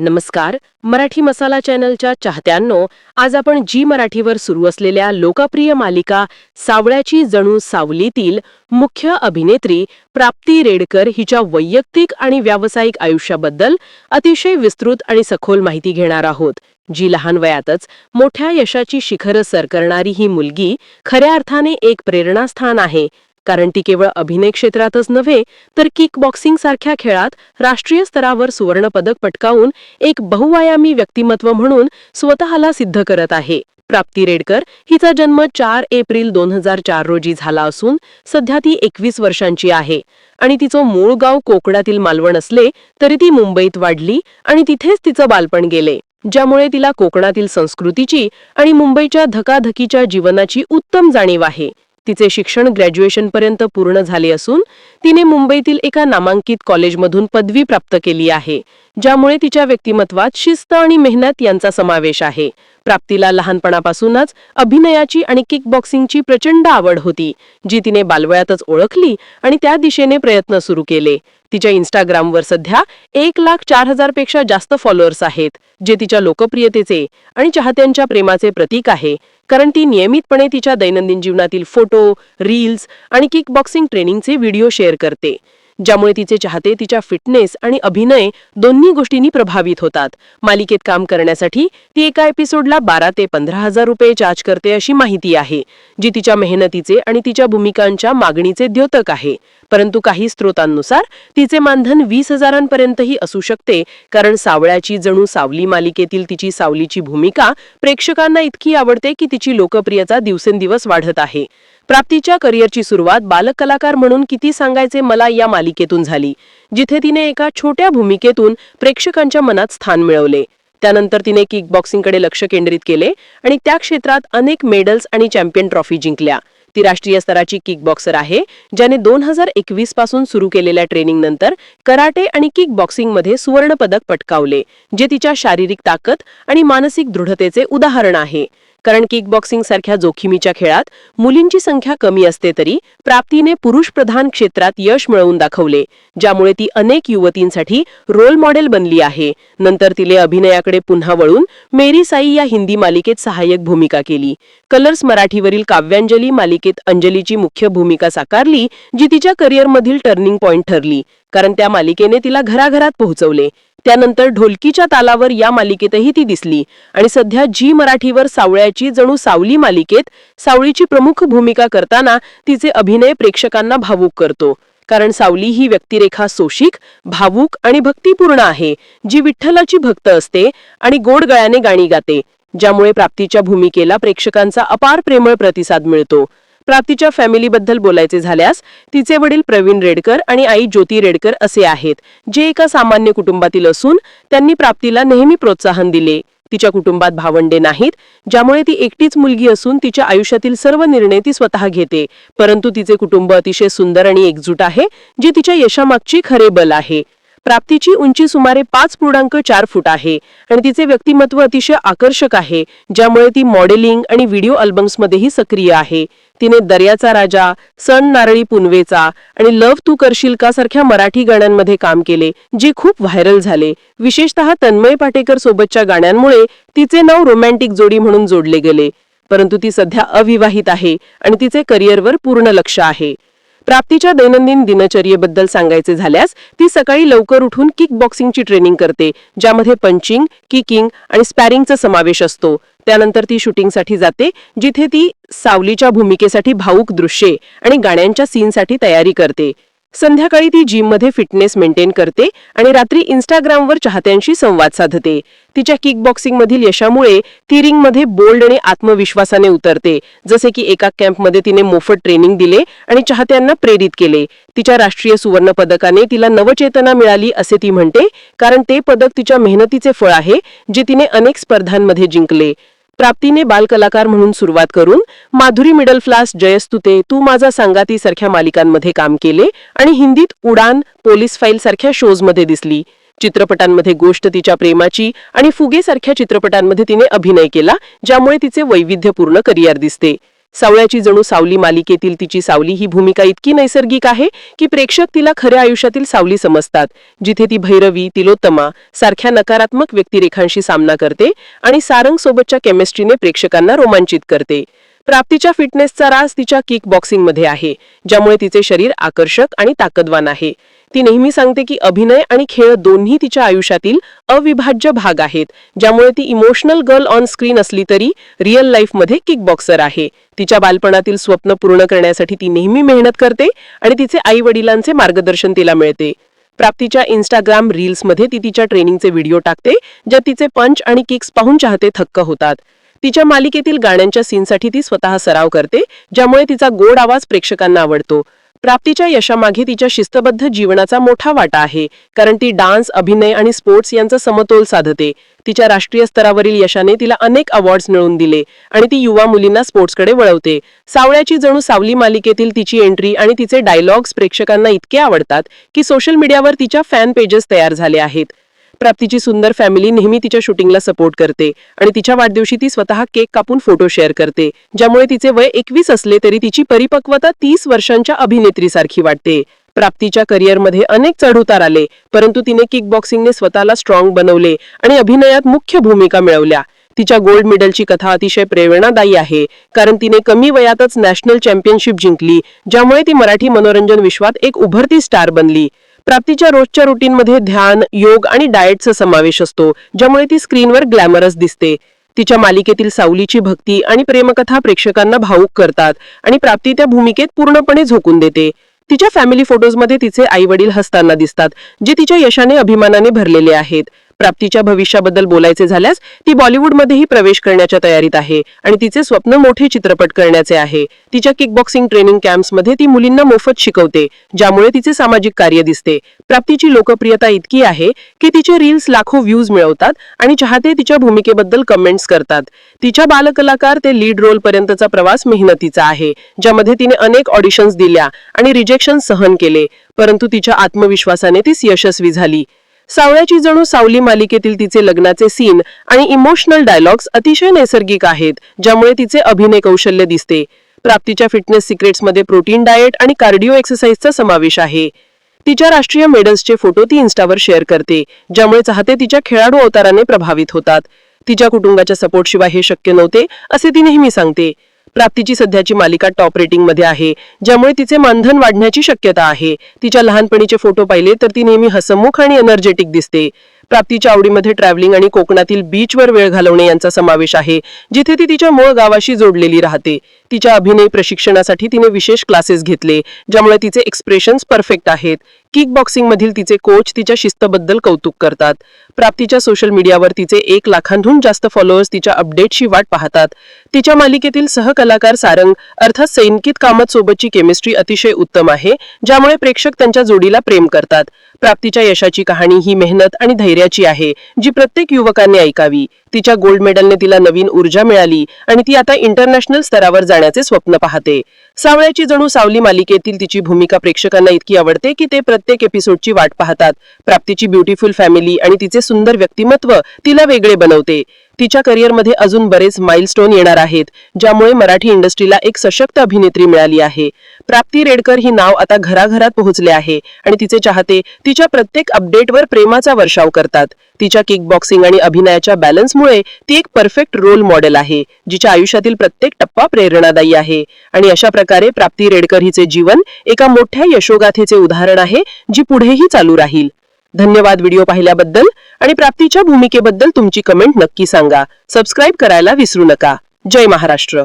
नमस्कार. मराठी मसाला चॅनलच्या चाहत्यांनो आज आपण जी मराठीवर सुरू असलेल्या लोकप्रिय मालिका सावळ्याची जणू सावलीतील मुख्य अभिनेत्री प्राप्ती रेडकर हिच्या वैयक्तिक आणि व्यावसायिक आयुष्याबद्दल अतिशय विस्तृत आणि सखोल माहिती घेणार आहोत. जी लहान वयातच मोठ्या यशाची शिखरं सर करणारी ही मुलगी खऱ्या अर्थाने एक प्रेरणास्थान आहे. कारण ती केवळ अभिनय क्षेत्रातच नव्हे तर किक बॉक्सिंग सारख्या खेळात राष्ट्रीय स्तरावर सुवर्णपदक पटकावून एक बहुआयामी व्यक्तिमत्व म्हणून स्वतःला सिद्ध करत आहे. प्राप्ती रेडकर हिचा जन्म चार एप्रिल दोन हजार चार रोजी झाला असून सध्या ती एकवीस वर्षांची आहे. आणि तिचं मूळ गाव कोकणातील मालवण असले तरी ती मुंबईत वाढली आणि तिथेच तिचं बालपण गेले ज्यामुळे तिला कोकणातील संस्कृतीची आणि मुंबईच्या धकाधकीच्या जीवनाची उत्तम जाणीव आहे. तिचे शिक्षण ग्रॅज्युएशनपर्यंत पूर्ण झाले असून तिने मुंबईतील एका नामांकित कॉलेजमधून पदवी प्राप्त केली आहे ज्यामुळे तिच्या व्यक्तिमत्वात शिस्त आणि मेहनत यांचा समावेश आहे. प्राप्तीला लहानपणापासूनच अभिनयाची आणि किकबॉक्सिंगची प्रचंड आवड होती जी तिने बालवयातच ओळखली आणि त्या दिशेने प्रयत्न सुरू केले. तिच्या इंस्टाग्रामवर सध्या एक लाख चार हजारपेक्षा जास्त फॉलोअर्स आहेत जे तिच्या लोकप्रियतेचे आणि चाहत्यांच्या प्रेमाचे प्रतीक आहे कारण ती नियमितपणे तिच्या दैनंदिन जीवनातील फोटो रील्स आणि किकबॉक्सिंग ट्रेनिंगचे व्हिडिओ शेअर करते. ज्यामुळे तिचे चाहते तिच्या फिटनेस आणि अभिनय दोन्ही गोष्टींनी प्रभावित होतात. मालिकेत काम करण्यासाठी ती एका एपिसोडला बारा ते पंधरा हजार रुपये चार्ज करते अशी माहिती आहे जी तिच्या मेहनतीचे आणि तिच्या भूमिकांच्या मागणीचे द्योतक आहे. परंतु काही स्रोतांनुसार तिचे मानधन वीस हजारांपर्यंतही असू शकते कारण सावळ्याची जणू सावली मालिकेतील तिची सावलीची भूमिका प्रेक्षकांना इतकी आवडते की तिची लोकप्रियता दिवसेंदिवस वाढत आहे. प्राप्तीच्या करिअरची सुरुवात बालकलाकार म्हणून किती सांगायचे मला या मालिकेतून झाली जिथे तिने एका छोट्या भूमिकेतून प्रेक्षकांच्या मनात स्थान मिळवले. त्यानंतर तिने किक बॉक्सिंगकडे लक्ष केंद्रित केले आणि त्या क्षेत्रात अनेक मेडल्स आणि चॅम्पियन ट्रॉफी जिंकल्या. ती राष्ट्रीय स्तराची किक बॉक्सर आहे ज्याने दोन हजार एकवीसपासून सुरू केलेल्या ट्रेनिंग नंतर कराटे आणि किक बॉक्सिंगमध्ये सुवर्णपदक पटकावले जे तिच्या शारीरिक ताकद आणि मानसिक दृढतेचे उदाहरण आहे. कारण किकबॉक्सिंग सारख्या जोखमीच्या खेळात मुलींची संख्या कमी असते तरी प्राप्तीने पुरुष प्रधान क्षेत्रात यश मिळवून दाखवले ज्यामुळे ती अनेक युवतींसाठी रोल मॉडेल बनली आहे. नंतर तिने अभिनयाकडे पुन्हा वळून मेरी साई या हिंदी मालिकेत सहाय्यक भूमिका केली. कलर्स मराठीवरील काव्यांजली मालिकेत अंजलीची मुख्य भूमिका साकारली जी तिच्या करिअरमधील टर्निंग पॉइंट ठरली कारण त्या मालिकेने तिला घराघरात पोहोचवले. त्यानंतर ढोलकीच्या तालावर या मालिकेतही ती दिसली. आणि सध्या जी मराठीवर सावळ्याची जणू सावली मालिकेत सावळीची प्रमुख भूमिका करताना तिचे अभिनय प्रेक्षकांना भावूक करतो. कारण सावली ही व्यक्तिरेखा सोशिक भावूक आणि भक्तिपूर्ण आहे जी विठ्ठलाची भक्त असते आणि गोड गळ्याने गाणी गाते ज्यामुळे प्राप्तीच्या भूमिकेला प्रेक्षकांचा अपार प्रेमळ प्रतिसाद मिळतो. प्राप्तीच्या फॅमिलीबद्दल बोलायचे झाल्यास तिचे वडील प्रवीण रेडकर आणि आई ज्योती रेडकर असे आहेत जे एका सामान्य कुटुंबातील असून त्यांनी प्राप्तीला नेहमी प्रोत्साहन दिले. तिच्या कुटुंबात भावंडे नाहीत ज्यामुळे ती एकटीच मुलगी असून तिच्या आयुष्यातील सर्व निर्णय ती स्वतः घेते. परंतु तिचे कुटुंब अतिशय सुंदर आणि एकजूट आहे जे तिच्या यशामागची खरे बल आहे. प्राप्तीची उंची सुमारे पाच पूर्णांक चार फूट आहे आणि तिचे व्यक्तिमत्व अतिशय आकर्षक आहे ज्यामुळे ती मॉडेलिंग आणि व्हिडिओ अल्बम्समध्येही सक्रिय आहे. तिने दर्याचा राजा सण नारळी पुनवेचा आणि लव तू करशील का सारख्या मराठी गाण्यांमध्ये काम केले जे खूप व्हायरल झाले. विशेषतः तन्मय पाटेकर सोबतच्या गाण्यांमुळे तिचे नाव रोमॅन्टिक जोडी म्हणून जोडले गेले. परंतु ती सध्या अविवाहित आहे आणि तिचे करिअरवर पूर्ण लक्ष आहे. प्राप्तीच्या दैनंदिन दिनचर्येबद्दल सांगायचे झाल्यास ती सकाळी लवकर उठून किक बॉक्सिंगची ट्रेनिंग करते ज्यामध्ये पंचिंग किकिंग आणि स्पॅरिंगचा समावेश असतो. त्यानंतर ती शूटिंगसाठी जाते जिथे ती सावलीच्या भूमिकेसाठी भाऊक दृश्ये आणि गाण्यांच्या सीनसाठी तयारी करते. संध्याकाळी ती जिममध्ये फिटनेस मेंटेन करते आणि रात्री इंस्टाग्रामवर चाहत्यांशी संवाद साधते. तिच्या किकबॉक्सिंगमधील यशामुळे ती रिंगमध्ये बोल्ड आणि आत्मविश्वासाने उतरते. जसे की एका कॅम्पमध्ये तिने मोफत ट्रेनिंग दिले आणि चाहत्यांना प्रेरित केले. तिच्या राष्ट्रीय सुवर्ण पदकाने तिला नवचेतना मिळाली असे ती म्हणते कारण ते पदक तिच्या मेहनतीचे फळ आहे जे तिने अनेक स्पर्धांमध्ये जिंकले. प्राप्तीने बालकलाकार म्हणून सुरुवात करून माधुरी मिडल क्लास जयस्तुते तू माझा सांगाती सारख्या मालिकांमध्ये काम केले आणि हिंदीत उडान पोलीस फाईल सारख्या शोजमध्ये दिसली. चित्रपटांमध्ये गोष्ट तिच्या प्रेमाची आणि फुगे सारख्या चित्रपटांमध्ये तिने अभिनय केला ज्यामुळे तिचे वैविध्यपूर्ण करिअर दिसते. सावळ्याची जणू सावली मालिकेतील तिची सावली ही भूमिका इतकी नैसर्गिक आहे की प्रेक्षक तिला खऱ्या आयुष्यातील सावली समजतात जिथे ती भैरवी तिलोत्तमा सारख्या नकारात्मक व्यक्तिरेखांशी सामना करते आणि सारंग सोबतच्या केमिस्ट्रीने प्रेक्षकांना रोमांचित करते. प्राप्तीच्या फिटनेसचा रास तिच्या किक बॉक्सिंगमध्ये आहे ज्यामुळे तिचे शरीर आकर्षक आणि ताकदवान आहे. ती नेहमी सांगते की अभिनय आणि खेळ दोन्ही तिच्या आयुष्यातील अविभाज्य भाग आहेत ज्यामुळे ती इमोशनल गर्ल ऑन स्क्रीन असली तरी रिअल लाईफमध्ये किक बॉक्सर आहे. तिच्या बालपणातील स्वप्न पूर्ण करण्यासाठी ती नेहमी मेहनत करते आणि तिचे आई वडिलांचे मार्गदर्शन तिला मिळते. प्राप्तीच्या इन्स्टाग्राम रील्समध्ये ती तिच्या ट्रेनिंगचे व्हिडिओ टाकते ज्यात तिचे पंच आणि किक्स पाहून चाहते थक्क होतात. तिच्या मालिकेतील गाण्यांच्या सीनसाठी ती स्वतः सराव करते ज्यामुळे तिचा गोड आवाज प्रेक्षकांना आवडतो. प्राप्तीच्या यशामागे तिच्या शिस्तबद्ध जीवनाचा मोठा वाटा आहे कारण ती डान्स अभिनय आणि स्पोर्ट्स यांचा समतोल साधते. तिच्या राष्ट्रीय स्तरावरील यशाने तिला अनेक अवॉर्ड्स मिळवून दिले आणि ती युवा मुलींना स्पोर्ट्सकडे वळवते. सावळ्याची जणू सावली मालिकेतील तिची एंट्री आणि तिचे डायलॉग्स प्रेक्षकांना इतके आवडतात की सोशल मीडियावर तिच्या फॅन पेजेस तयार झाले आहेत. प्राप्तीची सुंदर फॅमिली नेहमी तिच्या शूटिंगला सपोर्ट करते. आणि तिच्या वाढदिवशी ती स्वतः केक कापून फोटो शेअर करते. ज्यामुळे तिचे वय एकवीस असले तरी तिची परिपक्वता तीस वर्षांच्या अभिनेत्रीसारखी वाटते. प्राप्तीच्या करिअरमध्ये अनेक चढउतार आले परंतु तिने किकबॉक्सिंगने स्वतःला स्ट्रॉंग बनवले आणि अभिनयात मुख्य भूमिका मिळवल्या. तिच्या गोल्ड मेडलची कथा अतिशय प्रेरणादायी आहे कारण तिने कमी वयातच नॅशनल चॅम्पियनशिप जिंकली ज्यामुळे ती मराठी मनोरंजन विश्वात एक उभरती स्टार बनली. प्राप्तीच्या रोजच्या रुटीनमध्ये ध्यान योग आणि डाएटचा समावेश असतो ज्यामुळे ती स्क्रीनवर ग्लॅमरस दिसते. तिच्या मालिकेतील सावलीची भक्ती आणि प्रेमकथा प्रेक्षकांना भावुक करतात आणि प्राप्ती त्या भूमिकेत पूर्णपणे झोकून देते. तिच्या फॅमिली फोटोजमध्ये तिचे आई वडील हसताना दिसतात जे तिच्या यशाने अभिमानाने भरलेले आहेत. प्राप्तीच्या भविष्याबद्दल बोलायचे झाल्यास ती बॉलिवूडमध्येही प्रवेश करण्याच्या तयारीत आहे आणि तिचे स्वप्न मोठे चित्रपट करण्याचे आहे. तिच्या किक बॉक्सिंग ट्रेनिंग कॅम्प्समध्ये ती मुलींना मोफत शिकवते ज्यामुळे तिचे सामाजिक कार्य दिसते. प्राप्तीची लोकप्रियता इतकी आहे की तिचे रील्स लाखो व्ह्यूज मिळवतात आणि चाहते तिच्या भूमिकेबद्दल कमेंट्स करतात. तिच्या बालकलाकार ते लीड रोल पर्यंतचा प्रवास मेहनतीचा आहे ज्यामध्ये तिने अनेक ऑडिशन्स दिल्या आणि रिजेक्शन सहन केले परंतु तिच्या आत्मविश्वासाने ती यशस्वी झाली. सावळ्याची जणू सावली मालिकेतील तिचे लग्नाचे सीन आणि इमोशनल डायलॉग्स अतिशय नैसर्गिक आहेत ज्यामुळे तिचे अभिनय कौशल्य दिसते. प्राप्तीच्या फिटनेस सिक्रेट्समध्ये प्रोटीन डाएट आणि कार्डिओ एक्सरसाइजचा समावेश आहे. तिच्या राष्ट्रीय मेडल्सचे फोटो ती इन्स्टावर शेअर करते ज्यामुळे चाहते तिच्या खेळाडू अवताराने प्रभावित होतात. तिच्या कुटुंबाच्या सपोर्टशिवाय हे शक्य नव्हते असे ती नेहमी सांगते. प्राप्तीची सध्याची मालिका टॉप रेटिंगमध्ये आहे. ज्यामुळे तिचे मानधन वाढण्याची शक्यता आहे. तिच्या लहानपणीचे फोटो पाहिले तर ती नेहमी हसमुख आणि एनर्जेटिक दिसते. प्राप्तीच्या आवडीमध्ये ट्रॅव्हलिंग आणि कोकणातील बीचवर वेळ घालवणे यांचा समावेश आहे जिथे ती तिच्या मूळ गावाशी जोडलेली राहते. तिच्या अभिनय प्रशिक्षणासाठी तिने विशेष क्लासेस घेतले ज्यामुळे तिचे एक्सप्रेशन्स परफेक्ट आहेत. किक बॉक्सिंग मधील तिचे कोच तिच्या शिस्तबद्दल कौतुक करतात. प्राप्तीच्या सोशल मीडियावर तिचे एक लाखांहून जास्त फॉलोअर्स तिच्या अपडेटची वाट पाहतात. तिच्या मालिकेतील सहकलाकार सारंग अर्थात सैनिकित कामत सोबतची केमिस्ट्री अतिशय उत्तम आहे ज्यामुळे प्रेक्षक त्यांच्या जोडीला प्रेम करतात. प्राप्तीच्या यशाची कहाणी ही मेहनत आणि धैर्याची आहे जी प्रत्येक युवकाने ऐकावी. तिच्या गोल्ड मेडलने तिला नवीन ऊर्जा मिळाली आणि ती आता इंटरनॅशनल स्तरावर जाण्याचे स्वप्न पाहते. सावळ्याची जणू सावली मालिकेतील तिची भूमिका प्रेक्षकांना इतकी आवडते की ते प्रत्येक एपिसोडची वाट पाहतात. प्राप्तीची ब्युटिफुल फॅमिली आणि तिचे सुंदर व्यक्तिमत्व तिला वेगळे बनवते. तिच्या करिअरमध्ये अजून बरेच माइलस्टोन येणार आहेत ज्यामुळे मराठी इंडस्ट्रीला एक सशक्त अभिनेत्री मिळाली आहे. प्राप्ती रेडकर ही नाव आता घराघरात पोहोचले आहे आणि तिचे चाहते तिच्या प्रत्येक अपडेटवर प्रेमाचा वर्षाव करतात. तिच्या किक बॉक्सिंग आणि अभिनयाच्या बॅलन्समुळे ती एक परफेक्ट रोल मॉडेल आहे जिच्या आयुष्यातील प्रत्येक टप्पा प्रेरणादायी आहे. आणि अशा प्रकारे प्राप्ती रेडकर हिचे जीवन एका मोठ्या यशोगाथेचे उदाहरण आहे जी पुढेही चालू राहील. धन्यवाद व्हिडिओ पाहिल्याबद्दल आणि प्राप्तीच्या भूमिकेबद्दल तुमची कमेंट नक्की सांगा. सबस्क्राईब करायला विसरू नका. जय महाराष्ट्र.